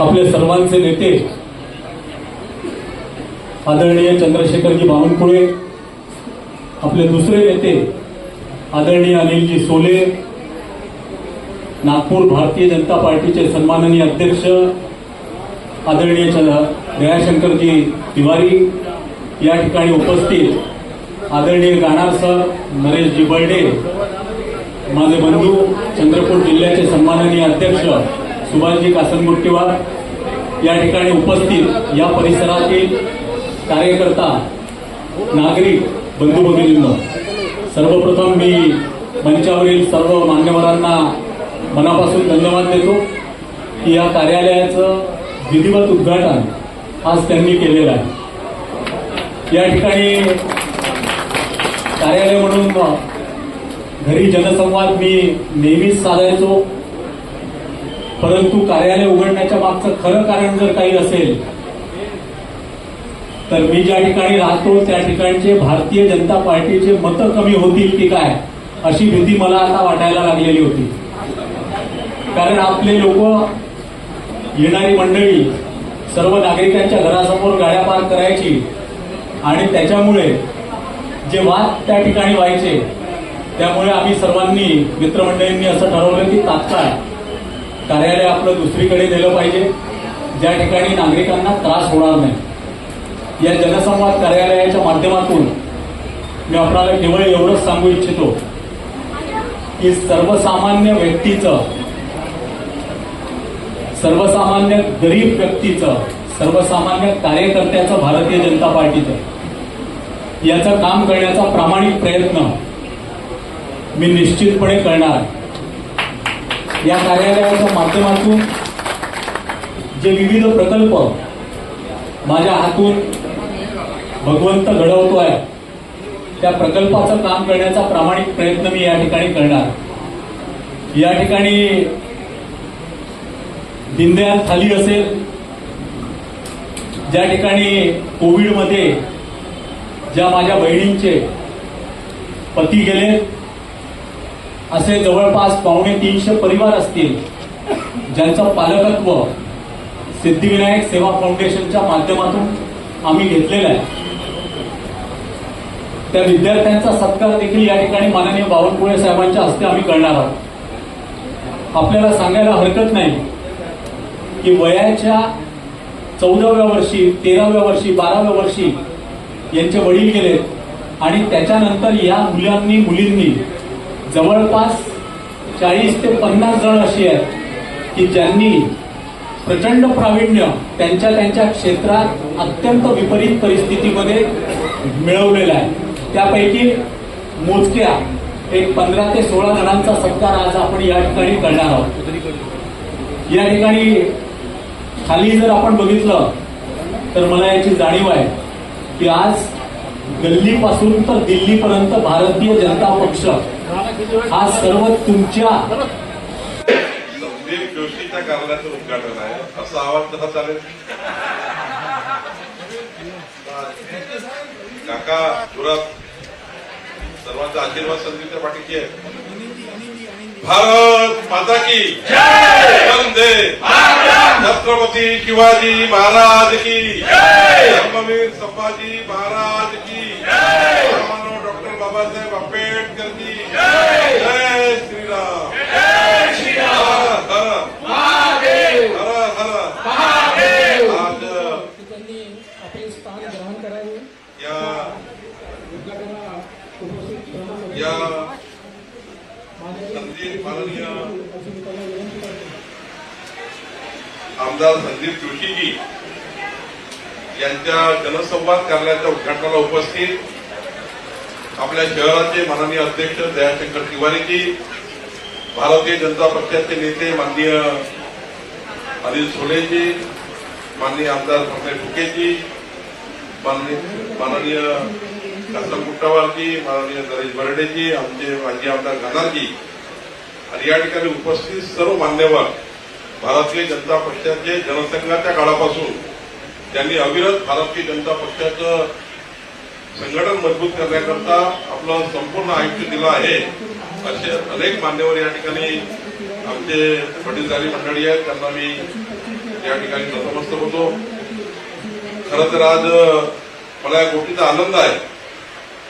आपले सर्वांचे नेते आदरणीय चंद्रशेखरजी बावनकुळे आपले दुसरे नेते आदरणीय अनिलजी सोले नागपूर भारतीय जनता पार्टीचे सन्माननीय अध्यक्ष आदरणीय दयाशंकरजी तिवारी या ठिकाणी उपस्थित आदरणीय गाणार सर नरेशजी बर्डे माझे बंधू चंद्रपूर जिल्ह्याचे सन्माननीय अध्यक्ष सुभाषजी कासनमुट्टीवार या ठिकाणी उपस्थित या परिसरातील कार्यकर्ता नागरिक बंधू भगिनींनो सर्वप्रथम मी मंचावरील सर्व मान्यवरांना मनापासून धन्यवाद देतो की या कार्यालयाचं विधिवत उद्घाटन आज त्यांनी केलेलं आहे. या ठिकाणी कार्यालय म्हणून घरी जनसंवाद मी नेहमीच साधायचो. परंतु कार्यालय उघडण्याच्या मागचं खरं कारण जर काही असेल तर मी ज्या ठिकाणी राहतो त्या ठिकाणचे भारतीय जनता पार्टीचे मतं कमी होतील की काय अशी भीती मला आता वाटायला लागलेली होती. कारण आपले लोक येणारी मंडळी सर्व नागरिकांच्या घरासमोर गाड्या पार्क करायची आणि त्याच्यामुळे जे वाद त्या ठिकाणी व्हायचे त्यामुळे आम्ही सर्वांनी मित्रमंडळींनी असं ठरवलं की तात्काळ कार्यालय आपलं दुसरीकडे नेलं पाहिजे. ज्या ठिकाणी नागरिकांना त्रास होणार नाही. या जनसंवाद कार्यालयाच्या माध्यमातून मी आपल्याला केवळ एवढंच सांगू इच्छितो की सर्वसामान्य व्यक्तीचं सर्वसामान्य गरीब व्यक्तीचं सर्वसामान्य कार्यकर्त्याचं भारतीय जनता पार्टीचं याचं काम करण्याचा प्रामाणिक प्रयत्न मी निश्चितपणे करणार आहे. या कार्यालयाच्या माध्यमातून जे विविध प्रकल्प माझ्या हातून भगवंत घडवतो आहे त्या प्रकल्पाचं काम करण्याचा प्रामाणिक प्रयत्न मी या ठिकाणी करणार. या ठिकाणी दिनदयाल थाली असेल ज्या ठिकाणी कोविडमध्ये ज्या माझ्या बहिणींचे पती गेले असे जवळपास पावणे तीनशे परिवार असतील ज्यांचं पालकत्व सिद्धिविनायक सेवा फाउंडेशनच्या माध्यमातून आम्ही घेतलेलं आहे. त्या विद्यार्थ्यांचा सत्कार देखील या ठिकाणी माननीय बावनकुळे साहेबांच्या हस्ते आम्ही करणार आहोत. आपल्याला सांगायला हरकत नाही की वयाच्या चौदाव्या वर्षी तेराव्या वर्षी बाराव्या वर्षी यांचे वडील गेलेत आणि त्याच्यानंतर या मुलांनी मुलींनी जवळपास चाळीस ते पन्नास जण अशी आहेत की ज्यांनी प्रचंड प्रावीण्य त्यांच्या त्यांच्या क्षेत्रात अत्यंत विपरीत परिस्थितीमध्ये मिळवलेलं आहे. त्यापैकी मोजक्या एक पंधरा ते सोळा जणांचा सत्कार आज आपण या ठिकाणी करणार आहोत. या ठिकाणी खाली जर आपण बघितलं तर मला याची जाणीव आहे की आज गल्लीपासून तर दिल्लीपर्यंत भारतीय जनता पक्ष. हा सर्व तुमच्या जोशीच्या कार्यालयाचं उद्घाटन आहे. असा आवाज कसा चालेल? काका सर्वांचा आशीर्वाद संदीपच्या पाठीची आहे. भारत माता की वंदे छत्रपती शिवाजी महाराज की धर्मवीर संभाजी महाराज की डॉक्टर बाबासाहेब आंबेडकर की जय श्रीराम हर हर हर हर आज त्यांनी आपले स्थान ग्रहण करावे या उद्घाटनाला उपस्थित प्रमुख या मान्यवर संदीप माननीय असून त्यांना विनंती करतो आमदार संदीप जोशीजी यांच्या जनसंवाद कार्यालयाच्या उद्घाटनाला उपस्थित आपल्या शहराचे माननीय अध्यक्ष दयाशंकर तिवारीजी भारतीय जनता पक्षाचे नेते माननीय अनिल सोलेजी माननीय आमदार संजय फुकेजी माननीय माननीय कासम कुट्टावारजी माननीय नरेश बर्डेजी आमचे माजी आमदार घनारजी. आणि या ठिकाणी उपस्थित सर्व मान्यवर भारतीय जनता पक्षाचे जनसंघाच्या काळापासून त्यांनी अविरत भारतीय जनता पक्षाचं संघटन मजबूत करण्याकरता आपलं संपूर्ण आयुष्य दिलं आहे. असे अनेक मान्यवर या ठिकाणी आमचे वडीलधारी मंडळी आहेत त्यांना मी या ठिकाणी नतमस्त होतो. खरं तर आज मला या गोष्टीचा आनंद आहे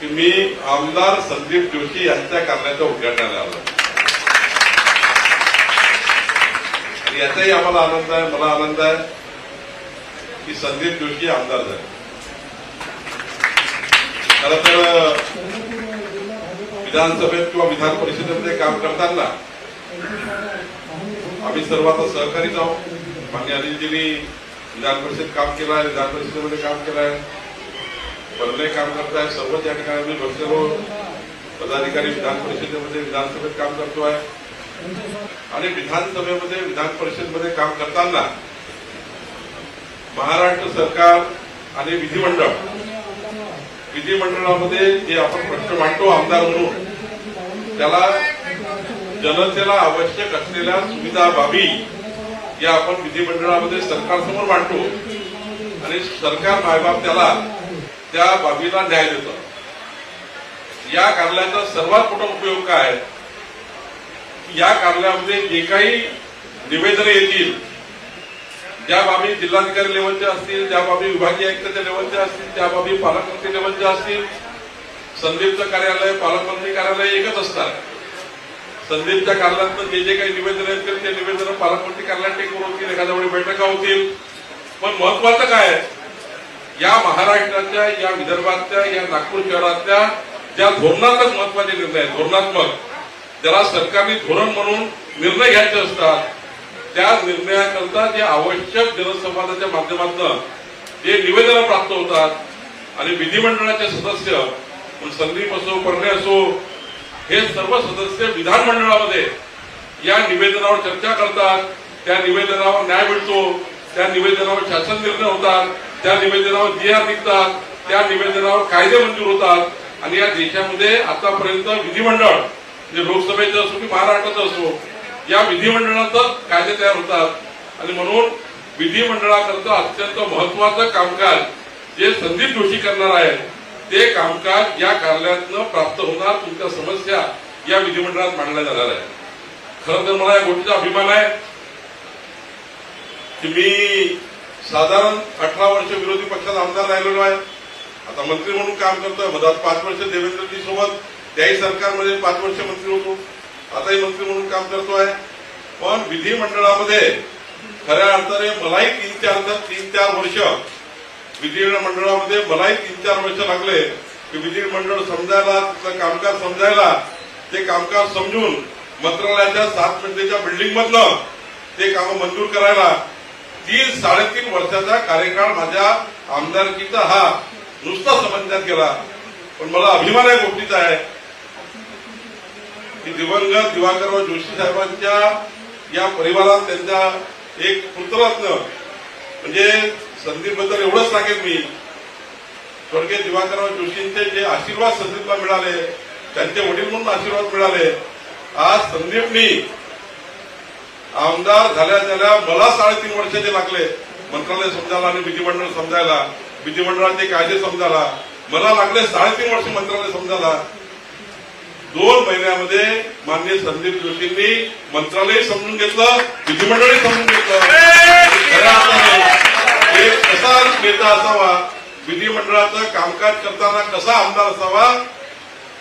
की मी आमदार संदीप जोशी यांच्या कार्याच्या उद्घाटनाला आलो आणि याचाही आम्हाला आनंद आहे मला आनंद आहे की संदीप जोशी आमदार झाले. खरं तर विधानसभेत किंवा विधान परिषदेमध्ये काम करताना आम्ही सर्व सहकारीच आहोत मान्य अनिलजींनी विधान परिषद काम केलं आहे विधान परिषदेमध्ये काम केलं आहे बदले काम करत आहे सर्वच त्या ठिकाणी आम्ही बसलेलो पदाधिकारी विधान परिषदेमध्ये विधानसभेत काम करतो आहे आणि विधानसभेमध्ये विधान परिषदमध्ये काम करताना महाराष्ट्र सरकार आणि विधिमंडळ विधिमंडळामध्ये जे आपण प्रश्न मांडतो आमदार म्हणून त्याला जनतेला आवश्यक असलेल्या सुविधा बाबी या आपण विधिमंडळामध्ये सरकारसमोर मांडतो आणि सरकार मायबाप त्याला त्या बाबीला न्याय देतो या कार्यालयाचा सर्वात मोठा उपयोग काय आहे? या कार्यालयामध्ये जे काही निवेदनं येतील ज्या बाबी जिल्हाधिकारी लेवलच्या असतील ज्या बाबी विभागीय आयुक्ताच्या लेवलच्या असतील त्या बाबी पालकमंत्री लेवलच्या असतील संदीपचं कार्यालय पालकमंत्री कार्यालय एकच असतात संदीपच्या कार्यालयातनं जे जे काही निवेदन येतील ते निवेदन पालकमंत्री कार्यालयात टेकून होतील एखाद्या वेळी बैठका होतील पण महत्वाचं काय आहे? या महाराष्ट्राच्या या विदर्भातल्या या नागपूर शहरातल्या ज्या धोरणात्मक महत्त्वाचे निर्णय धोरणात्मक ज्याला सरकारने धोरण म्हणून निर्णय घ्यायचे असतात. त्या निर्णयाकरता जे आवश्यक जनसंवादाच्या माध्यमातून जे निवेदनं प्राप्त होतात आणि विधिमंडळाचे सदस्य संदीप असो परणे असो हे सर्व सदस्य विधानमंडळामध्ये या निवेदनावर चर्चा करतात. त्या निवेदनावर न्याय मिळतो. त्या निवेदनावर शासन निर्णय होतात. त्या निवेदनावर जी आर निघतात. त्या निवेदनावर कायदे मंजूर होतात. आणि या देशामध्ये आतापर्यंत विधिमंडळ म्हणजे लोकसभेचं असो की महाराष्ट्राचं असो या विधिमंडळाचं कायदे तयार होतात. आणि म्हणून विधिमंडळाकरता अत्यंत महत्वाचं कामकाज जे संदीप जोशी करणार आहेत ते कामकाज या कार्यालयातनं प्राप्त होणार. तुमच्या समस्या या विधिमंडळात मांडल्या जाणार आहे खरं तर मला या गोष्टीचा अभिमान आहे की मी साधारण अठरा वर्ष विरोधी पक्षात आमदार राहिलेलो आहे. आता मंत्री म्हणून काम करतोय. मधात पाच वर्ष देवेंद्रजी सोबत त्याही सरकारमध्ये पाच वर्ष मंत्री होतो. आताही मंत्री म्हणून काम करतो आहे. पण विधिमंडळामध्ये खऱ्या अर्थाने मलाही तीन चार तीन चार वर्ष विधिमंडळामध्ये मलाही तीन चार वर्ष लागले की विधिमंडळ समजायला तिथलं कामकाज समजायला ते कामकाज समजून मंत्रालयाच्या सात मिनिटेच्या बिल्डिंग मधलं ते काम मंजूर करायला तीन साडेतीन वर्षाचा कार्यकाळ माझ्या आमदारकीचा हा नुसता समजण्यात गेला. पण मला अभिमान या गोष्टीचा आहे. की दिवंगत दिवाकरराव जोशी साहेबांच्या या परिवारात त्यांचा एक पुत्ररत्न म्हणजे संदीपबद्दल एवढंच सांगेन मी. स्वर्गीय दिवाकरराव जोशींचे जे आशीर्वाद संदीपला मिळाले त्यांचे वडील म्हणून आशीर्वाद मिळाले आज संदीपनी आमदार झाल्या झाल्या मला साडेतीन वर्ष जे लागले. मंत्रालय समजायला आणि विधिमंडळ समजायला विधिमंडळाचे कायदे समजायला मला लागले साडेतीन वर्ष मंत्रालय समजायला. दोन महिन्यामध्ये माननीय संदीप जोशींनी मंत्रालय समजून घेतलं विधिमंडळही समजून घेतलं. एक कसा नेता असावा विधिमंडळाचं कामकाज करताना कसा आमदार असावा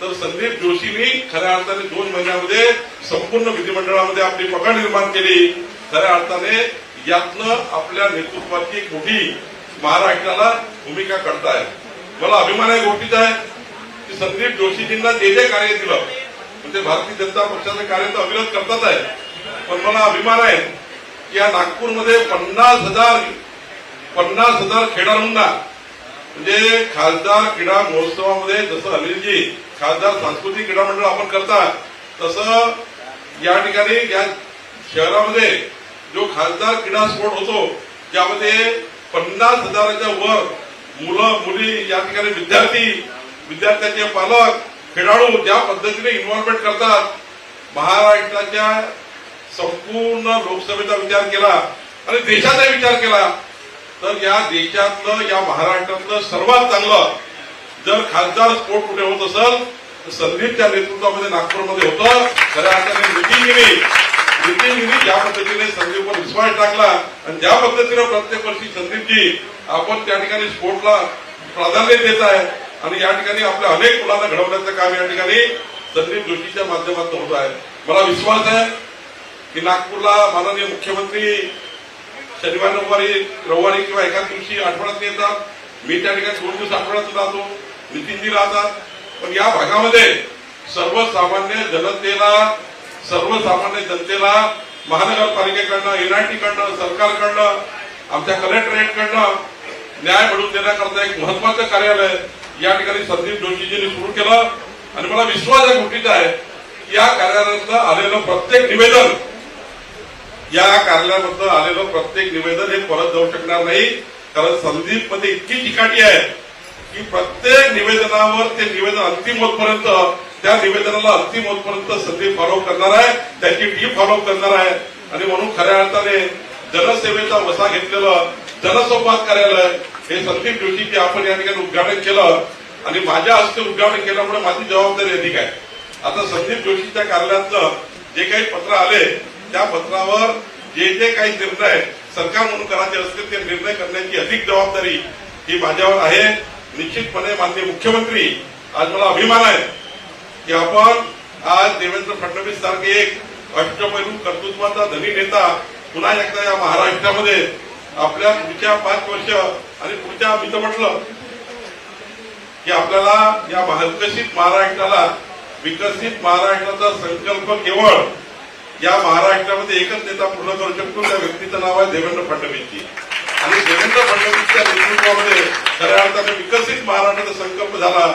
तर संदीप जोशींनी खऱ्या अर्थाने दोन महिन्यामध्ये संपूर्ण विधिमंडळामध्ये आपली पकड निर्माण केली. खऱ्या अर्थाने यातनं आपल्या नेतृत्वाची एक मोठी महाराष्ट्राला भूमिका करताय मला अभिमान आहे गोष्टीचा आहे. की संदीप जोशीजींना जे जे कार्य दिलं म्हणजे भारतीय जनता पक्षाचं कार्य तर अविरोध करतात आहे. पण मला अभिमान आहे की या नागपूरमध्ये पन्नास हजार पन्नास हजार खेळाडूंना म्हणजे खासदार क्रीडा महोत्सवामध्ये जसं अनिलजी खासदार सांस्कृतिक क्रीडा मंडळ आपण करतात तसं या ठिकाणी या शहरामध्ये जो खासदार क्रीडा स्पोर्ट होतो ज्यामध्ये पन्नास हजाराच्या वर मुलं मुली या ठिकाणी विद्यार्थी विद्यार्थ्यांचे पालक खेळाडू ज्या पद्धतीने इन्व्हॉल्वमेंट करतात महाराष्ट्राच्या संपूर्ण लोकसभेचा विचार केला आणि देशाचा विचार केला तर या देशातलं या महाराष्ट्रातलं सर्वात चांगलं जर खासदार स्पोर्ट कुठे होत असेल तर संदीपच्या नेतृत्वामध्ये नागपूरमध्ये होतं. खऱ्या अर्थाने नितीनगिरी नितीनगिरी ज्या पद्धतीने संदीपवर विश्वास टाकला आणि ज्या पद्धतीनं प्रत्येक वर्षी संदीपजी आपण त्या ठिकाणी स्पोर्टला प्राधान्य देत आहे आणि या ठिकाणी आपल्या अनेक मुलांना घडवण्याचं काम या ठिकाणी संदीप जोशीच्या माध्यमातून होत आहे. मला विश्वास आहे की नागपूरला माननीय मुख्यमंत्री शनिवार रविवारी रविवारी किंवा एका दिवशी आठवड्यात येतात. मी त्या ठिकाणी दोन दिवस आठवड्यात राहतो. नितीनजी राहतात. पण या भागामध्ये सर्वसामान्य जनतेला सर्वसामान्य जनतेला महानगरपालिकेकडनं एनआयटीकडनं सरकारकडनं आमच्या कलेक्टरेटकडनं न्याय मिळवून देण्याकरता एक महत्वाचं कार्यालय या ठिकाणी संदीप जोशीजींनी सुरू केलं. आणि मला विश्वास या गोष्टीचा आहे की या कार्यालयातलं आलेलं प्रत्येक निवेदन या कार्यालयाबद्दल आलेलं प्रत्येक निवेदन हे परत जाऊ शकणार नाही. कारण संदीपमध्ये इतकी चिकाटी आहे की प्रत्येक निवेदनावर ते निवेदन अंतिम होतपर्यंत त्या निवेदनाला अंतिम होतपर्यंत संदीप फॉलोअप करणार आहे त्याची टीम फॉलोअप करणार आहे. आणि म्हणून खऱ्या अर्थाने जनसेवेचा वसा घेतलेलं जनसंवाद कार्यालय हे संदीप जोशीचे आपण या ठिकाणी उद्घाटन केलं आणि माझ्या हस्ते उद्घाटन केल्यामुळे माझी जबाबदारी अधिक आहे. आता संदीप जोशीच्या कार्यालयातलं जे काही पत्र आले त्या पत्रावर जे जे काही निर्णय सरकार म्हणून करायचे असतील ते निर्णय करण्याची अधिक जबाबदारी ही माझ्यावर आहे. निश्चितपणे माननीय मुख्यमंत्री आज मला अभिमान आहे की आपण आज देवेंद्र फडणवीस सारखे एक अष्टपैलू कर्तृत्वाचा धनी नेता पुन्हा एकदा या महाराष्ट्रामध्ये आपल्या पुढच्या पाच वर्ष आणि पुढच्या मी तर म्हटलं की आपल्याला या विकसित महाराष्ट्राला विकसित महाराष्ट्राचा संकल्प केवळ या महाराष्ट्रामध्ये एकच नेता पूर्ण करू शकतो त्या व्यक्तीचं नाव आहे देवेंद्र फडणवीसजी. आणि देवेंद्र फडणवीसच्या नेतृत्वामध्ये खऱ्या अर्थाने विकसित महाराष्ट्राचा संकल्प झाला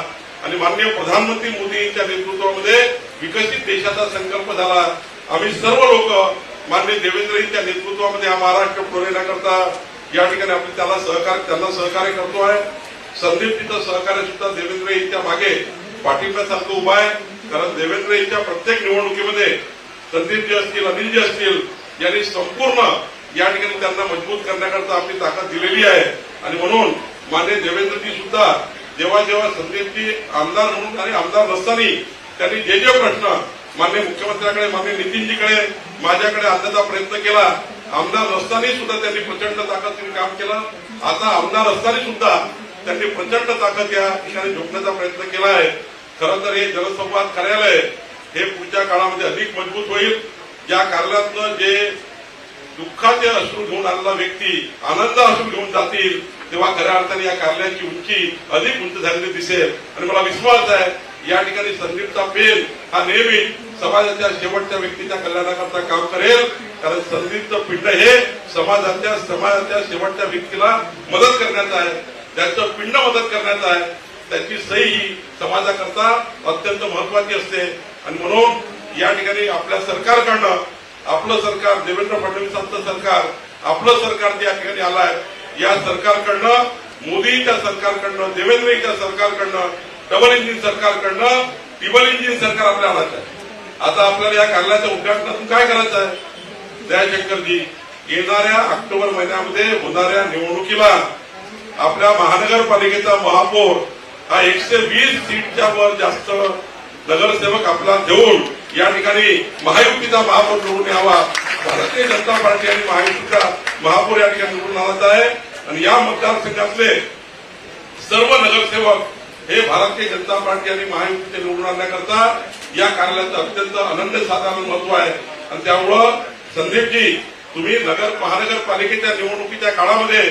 आणि माननीय प्रधानमंत्री मोदींच्या नेतृत्वामध्ये विकसित देशाचा संकल्प झाला. आम्ही सर्व लोक माननीय देवेंद्रजींच्या नेतृत्वामध्ये हा महाराष्ट्र पुढे या ठिकाणी आपण त्याला सहकार्य त्यांना सहकार्य करतो आहे. संदीपजीचं सहकार्य सुद्धा देवेंद्र यांच्या मागे पाठिंब्यासारखं उभा आहे. कारण देवेंद्र यांच्या प्रत्येक निवडणुकीमध्ये संदीपजी असतील अनिलजी असतील यांनी संपूर्ण या ठिकाणी त्यांना मजबूत करण्याकरता आपली ताकद दिलेली आहे. आणि म्हणून मान्य देवेंद्रजी सुद्धा जेव्हा जेव्हा संदीपजी आमदार म्हणून आणि आमदार नसताना त्यांनी जे जे प्रश्न मान्य मुख्यमंत्र्यांकडे मान्य नितीनजीकडे माझ्याकडे आणण्याचा प्रयत्न केला. आमदार नसताना सुद्धा त्यांनी प्रचंड ताकदीने काम केलं. आता आमदार असताना सुद्धा त्यांनी प्रचंड ताकद या ठिकाणी झोपण्याचा प्रयत्न केला आहे. खरं तर हे जलसंवाद कार्यालय हे पुढच्या काळामध्ये अधिक मजबूत होईल. या कार्यालयातलं जे दुःखाचे अश्रू घेऊन आलेला व्यक्ती आनंद अश्रू घेऊन जातील तेव्हा खऱ्या अर्थाने या कार्यालयाची उंची अधिक उंच झालेली दिसेल. आणि मला विश्वास आहे या ठिकाणी संदीपचा पेन हा नेहमी समाजाच्या शेवटच्या व्यक्तीच्या कल्याणाकरता काम करेल. कारण संदीपचं पिंड हे समाजाच्या समाजाच्या शेवटच्या व्यक्तीला मदत करण्याचं आहे. त्याचं पिंड मदत करण्याचं आहे त्याची सही ही समाजाकरता अत्यंत महत्वाची असते. आणि म्हणून या ठिकाणी आपल्या सरकारकडनं आपलं सरकार देवेंद्र फडणवीसांचं सरकार आपलं सरकार जे या ठिकाणी आलाय या सरकारकडनं मोदीच्या सरकारकडनं देवेंद्रजीच्या सरकारकडनं डबल इंजिन सरकारकडनं टिबल इंजिन सरकार आपल्या आणायचं आहे. आता आपल्याला या कार्यालयाच्या उद्घाटनातून काय करायचं आहे? जयशंकरजी येणाऱ्या ऑक्टोबर महिन्यामध्ये होणाऱ्या निवडणुकीला आपल्या महानगरपालिकेचा महापौर हा एकशे वीस सीटच्या वर जास्त नगरसेवक आपला देऊन या ठिकाणी महायुतीचा महापौर निवडून यावा. भारतीय जनता पार्टी आणि महायुतीचा महापौर या ठिकाणी निवडून आणायचा आहे. आणि या मतदारसंघातले सर्व नगरसेवक हे भारतीय जनता पार्टी आणि महायुतीचे निवडून आणण्याकरता या कार्यालयाचं अत्यंत अनन्य साधारण महत्त्व आहे. आणि त्यामुळं संदीपजी तुम्ही नगर महानगरपालिकेच्या निवडणुकीच्या काळामध्ये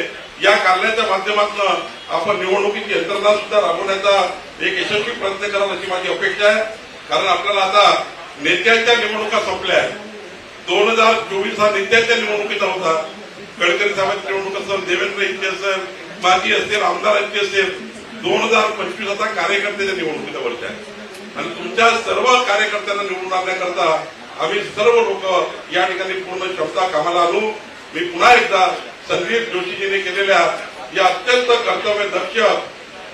या कार्यालयाच्या माध्यमातून आपण निवडणुकीची यंत्रणा सुद्धा राबवण्याचा एक यशस्वी प्रयत्न कराल अशी माझी अपेक्षा आहे. कारण आपल्याला आता नेत्यांच्या निवडणुका संपल्या आहेत. दोन हजार चोवीस हा नेत्यांच्या निवडणुकीचा होता. गडकरी साहेबांची निवडणूक असेल देवेंद्र यांची असेल माजी असतील आमदारांची असेल दोन हजार पंचवीस आता कार्यकर्त्याच्या निवडणुकीचा वर्ष आहे आणि तुमच्या सर्व कार्यकर्त्यांना निवडून आणण्याकरता आम्ही सर्व लोक या ठिकाणी पूर्ण क्षमता कामाला आणू. मी पुन्हा एकदा संदीप जोशीजीने केलेल्या या अत्यंत कर्तव्य दक्ष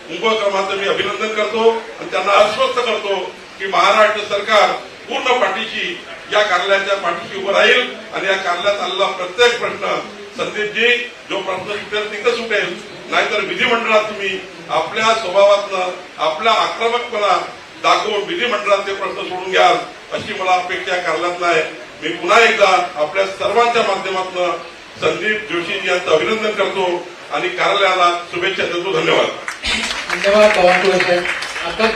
उपक्रमाचं मी अभिनंदन करतो आणि त्यांना आश्वस्त करतो की महाराष्ट्र सरकार पूर्ण पाठीशी या कार्यालयाच्या पाठीशी उभं राहील आणि या कार्यालयात आलेला प्रत्येक प्रश्न संदीपजी जो प्रश्न सुटेल तिथं सुटेल नाहीतर विधिमंडळात तुम्ही आपल्या स्वभावातनं आपला आक्रमकपणा दाखवून विधिमंडळात ते प्रश्न सोडून घ्याल अशी मला अपेक्षा करण्यात नाही. मी पुन्हा एकदा आपल्या सर्वांच्या माध्यमातून संदीप जोशी यांचं अभिनंदन करतो आणि कार्यालयाला शुभेच्छा देतो. धन्यवाद. धन्यवाद आता